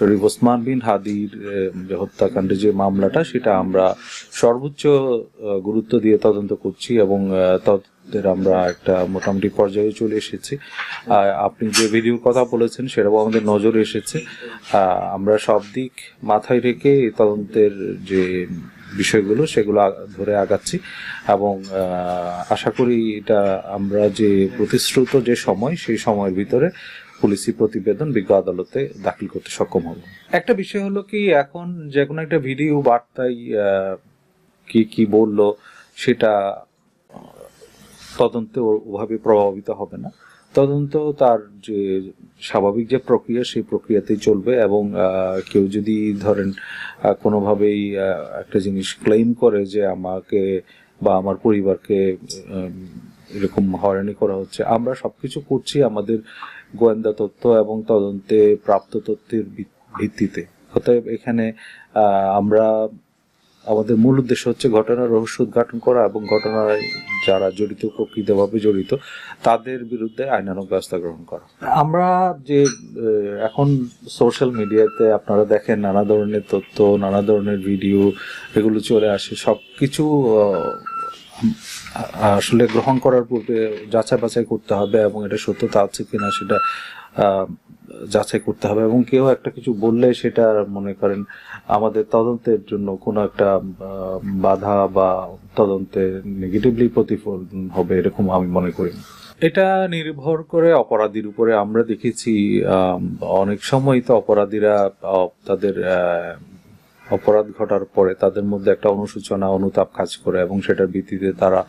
শরীফ ওসমান বিন হাদির যে হত্যাকাণ্ডের যে মামলাটা, সেটা আমরা সর্বোচ্চ গুরুত্ব দিয়ে তদন্ত করছি এবং তদন্তের আমরা একটা মোটামুটি পর্যায়ে চলে এসেছি। আপনি যে ভিডিওর কথা বলেছেন, সেটাও আমাদের নজরে এসেছে। আমরা সব দিক মাথায় রেখে তদন্তের যে বিষয়গুলো, সেগুলো ধরে আগাচ্ছি এবং আশা করি এটা আমরা যে প্রতিশ্রুত যে সময়, সেই সময়ের ভিতরে পুলিশি প্রতিবেদন বিজ্ঞ আদালতে দাখিল করতে সক্ষম হব। একটা বিষয় হলো কি, এখন যে কোনো একটা ভিডিও বার্তায় কি কি বলল সেটা তদন্তে ওভাবে প্রভাবিত হবে না। তদন্ত তার যে স্বাভাবিক যে প্রক্রিয়া, সেই প্রক্রিয়াতেই চলবে এবং কেউ যদি ধরেন কোনোভাবেই একটা জিনিস ক্লেম করে যে আমাকে বা আমার পরিবারকে এরকম হয়রানি করা হচ্ছে। আমরা সবকিছু করছি আমাদের গোয়েন্দা তথ্য এবং তদন্তে প্রাপ্ত তথ্যের ভিত- ভিত্তিতে। অতএব এখানে আমরা, আমাদের মূল উদ্দেশ্য হচ্ছে ঘটনার রহস্য উদ্ঘাটন করা এবং ঘটনায় যারা জড়িত, প্রকৃতভাবে জড়িত, তাদের বিরুদ্ধে আইনানুগ ব্যবস্থা গ্রহণ করা। আমরা যে এখন সোশ্যাল মিডিয়াতে আপনারা দেখেন নানা ধরনের তথ্য, নানা ধরনের ভিডিও, এগুলো চলে আসে। সব কিছু আসলে গ্রহণ করার পূর্বে যাচাই বাছাই করতে হবে এবং এটা সত্যতা আছে কিনা সেটা যাচাই করতে হবে এবং কেউ একটা কিছু বললে সেটা মনে করেন আমাদের তদন্তের জন্য কোনো একটা বাধা বা তদন্তে নেগেটিভলি প্রতিফলন হবে এরকম আমি মনে করি এটা নির্ভর করে অপরাধীর উপরে আমরা দেখেছি অনেক সময় তো অপরাধীরা তাদের অপরাধ ঘটার পরে তাদের মধ্যে একটা অনুসূচনা অনুতাপ কাজ করে এবং সেটার ভিত্তিতে তারা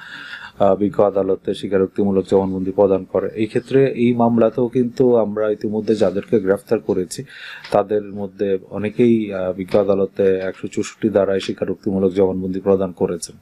বিজ্ঞ আদালতে স্বীকারোক্তিমূলক জবানবন্দি প্রদান করে। এই ক্ষেত্রে এই মামলাতেও কিন্তু আমরা ইতিমধ্যে যাদেরকে গ্রেফতার করেছি, তাদের মধ্যে অনেকেই বিজ্ঞ আদালতে একশো চৌষট্টি দ্বারায় স্বীকারোক্তিমূলক জবানবন্দি প্রদান করেছেন।